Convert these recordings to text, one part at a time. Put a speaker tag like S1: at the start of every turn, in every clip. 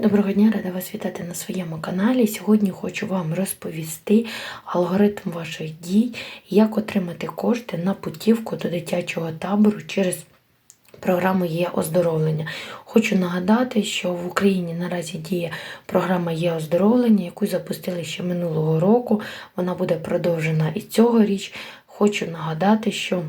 S1: Доброго дня, рада вас вітати на своєму каналі. Сьогодні хочу вам розповісти алгоритм ваших дій, як отримати кошти на путівку до дитячого табору через програму є оздоровлення. Хочу нагадати, що в Україні наразі діє програма є оздоровлення, яку запустили ще минулого року. Вона буде продовжена і цьогоріч. Хочу нагадати, що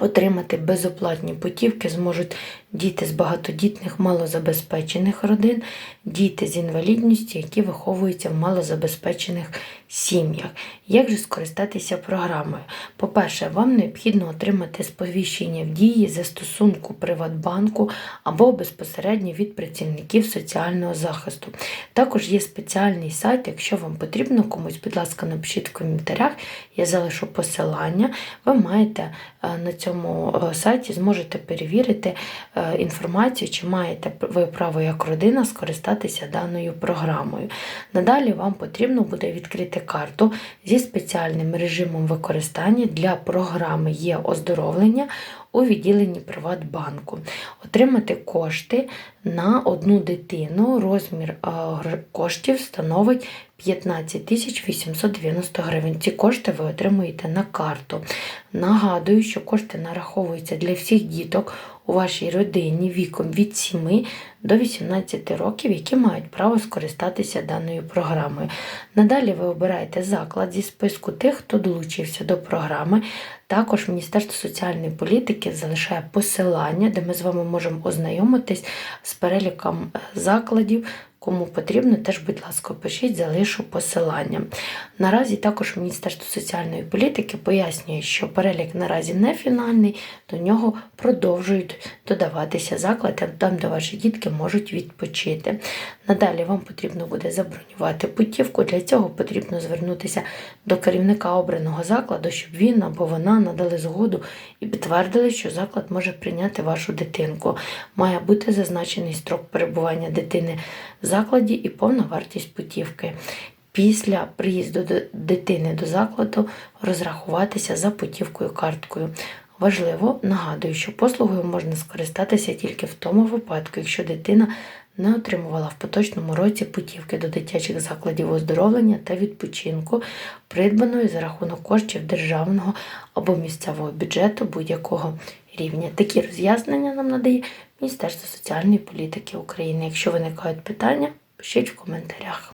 S1: Отримати безоплатні путівки зможуть діти з багатодітних малозабезпечених родин, діти з інвалідністю, які виховуються в малозабезпечених сім'ях. Як же скористатися програмою? По-перше, вам необхідно отримати сповіщення в дії застосунку Приватбанку або безпосередньо від працівників соціального захисту. Також є спеціальний сайт, якщо вам потрібно комусь, будь ласка, напишіть в коментарях, я залишу посилання. Ви маєте е, на цьому е, сайті зможете перевірити е, інформацію, чи маєте ви право як родина скористатися даною програмою. Надалі вам потрібно буде відкрити карту зі спеціальним режимом використання для програми є оздоровлення у відділенні Приватбанку. Отримати кошти на одну дитину. Розмір е, коштів становить 15 тисяч 890 гривень. Ці кошти ви отримуєте на карту. Нагадую, що кошти нараховуються для всіх діток у вашій родині віком від 7 до 18 років, які мають право скористатися даною програмою. Надалі ви обираєте заклад зі списку тих, хто долучився до програми. Також Міністерство соціальної політики залишає посилання, де ми з вами можемо ознайомитись з переліком е, закладів. Кому потрібно, теж, будь ласка, пишіть, залишу посилання. Наразі також Міністерство соціальної політики пояснює, що перелік наразі не фінальний, до нього продовжують додаватися заклади, там, де ваші дітки можуть відпочити. Надалі вам потрібно буде забронювати путівку. Для цього потрібно звернутися до керівника обраного закладу, щоб він або вона надали згоду і підтвердили, що заклад може прийняти вашу дитинку. Має бути зазначений строк перебування дитини закладі і повна вартість путівки. Після приїзду дитини до закладу розрахуватися за путівкою карткою. Важливо, нагадую, що послугою можна скористатися тільки в тому випадку, якщо дитина не отримувала в поточному році путівки до дитячих закладів оздоровлення та відпочинку, придбаної за рахунок коштів державного або місцевого бюджету будь-якого рівня. Такі роз'яснення нам надає Міністерство соціальної політики України. Якщо виникають питання, пишіть в коментарях.